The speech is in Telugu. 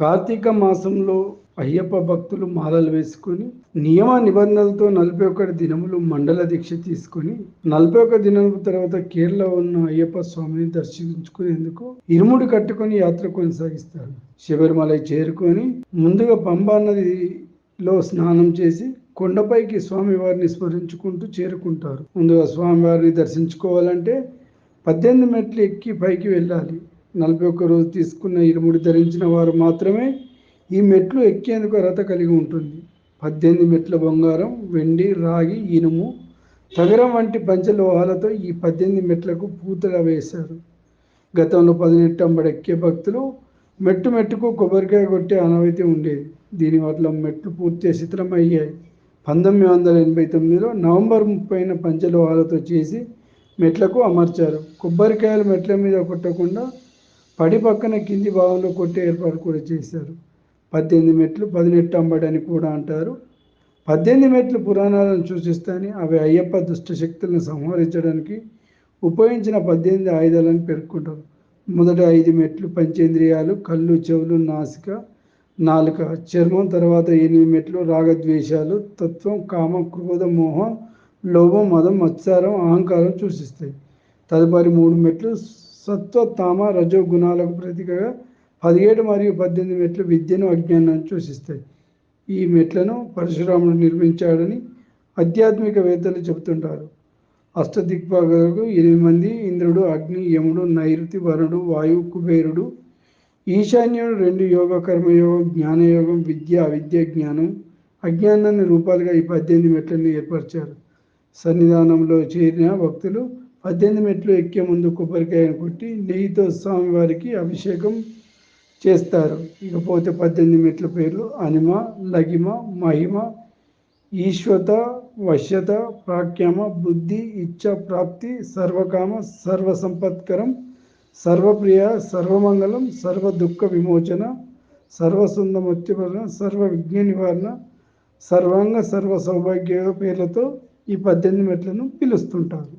కార్తీక మాసంలో అయ్యప్ప భక్తులు మాలలు వేసుకొని నియమ నిబంధనలతో నలభై ఒకటి దినములు మండల దీక్ష తీసుకొని నలభై ఒక దినం తర్వాత కేరళ ఉన్న అయ్యప్ప స్వామిని దర్శించుకునేందుకు ఇరుముడి కట్టుకొని యాత్ర కొనసాగిస్తారు. శబరిమల చేరుకొని ముందుగా పంబా నదిలో స్నానం చేసి కొండపైకి స్వామివారిని స్మరించుకుంటూ చేరుకుంటారు. ముందుగా స్వామివారిని దర్శించుకోవాలంటే పద్దెనిమిది మెట్లు ఎక్కి పైకి వెళ్ళాలి. నలభై ఒక్క రోజు తీసుకున్న ఇరుముడి ధరించిన వారు మాత్రమే ఈ మెట్లు ఎక్కేందుకు అర్హత కలిగి ఉంటుంది. పద్దెనిమిది మెట్ల బంగారం వెండి రాగి ఇనుము తగరం వంటి పంచలోహాలతో ఈ పద్దెనిమిది మెట్లకు పూతగా వేశారు. గతంలో పదినెట్టంబడి ఎక్కే భక్తులు మెట్టు మెట్టుకు కొబ్బరికాయ కొట్టే అనవైతే ఉండేది. దీనివల్ల మెట్లు పూర్తి శిథిలం అయ్యాయి. పంతొమ్మిది వందల ఎనభై తొమ్మిదిలో నవంబర్ ముప్పైన పంచలోహాలతో చేసి మెట్లకు అమర్చారు. కొబ్బరికాయలు మెట్ల మీద కొట్టకుండా పడి పక్కన కింది భాగంలో కొట్టే ఏర్పాటు కూడా చేశారు. పద్దెనిమిది మెట్లు పదినెట్టు అంబడి అని కూడా అంటారు. పద్దెనిమిది మెట్లు పురాణాలను సూచిస్తాయని అవి అయ్యప్ప దుష్ట శక్తులను సంహరించడానికి ఉపయోగించిన పద్దెనిమిది ఆయుధాలను పేర్కొంటారు. మొదట ఐదు మెట్లు పంచేంద్రియాలు కళ్ళు చెవులు నాసిక నాలుక చర్మం తర్వాత ఎనిమిది మెట్లు రాగద్వేషాలు తత్వం కామ క్రోధ మోహం లోభం మదం మత్సారం అహంకారం సూచిస్తాయి. తదుపరి మూడు మెట్లు సత్వ తామ రజో గుణాలకు ప్రతీకగా పదిహేడు మరియు పద్దెనిమిది మెట్లు విద్యను అజ్ఞానాన్ని సూచిస్తాయి ఈ మెట్లను పరశురాముడు నిర్మించాడని ఆధ్యాత్మికవేత్తలు చెబుతుంటారు. అష్టదిక్పాగలకు ఎనిమిది మంది ఇంద్రుడు అగ్ని యముడు నైరుతి వరుడు వాయువు కుబేరుడు ఈశాన్యుడు రెండు యోగ కర్మయోగం జ్ఞానయోగం విద్య అవిద్య జ్ఞానం అజ్ఞానాన్ని రూపాలుగా ఈ పద్దెనిమిది మెట్లను ఏర్పరిచారు. సన్నిధానంలో చేరిన భక్తులు పద్దెనిమిది మెట్లు ఎక్కే ముందు కొబ్బరికాయను కొట్టి నెయ్యితో స్వామివారికి అభిషేకం చేస్తారు. ఇకపోతే పద్దెనిమిది మెట్ల పేర్లు అనిమ లగిమ మహిమ ఈశ్వత వశ్యత ప్రాఖ్యామ బుద్ధి ఇచ్చ ప్రాప్తి సర్వకామ సర్వసంపత్కరం సర్వప్రియ సర్వమంగళం సర్వ దుఃఖ విమోచన సర్వసుందమత్యపరణ సర్వ విఘ్న నివారణ సర్వాంగ సర్వ సౌభాగ్య పేర్లతో ఈ పద్దెనిమిది మెట్లను పిలుస్తుంటారు.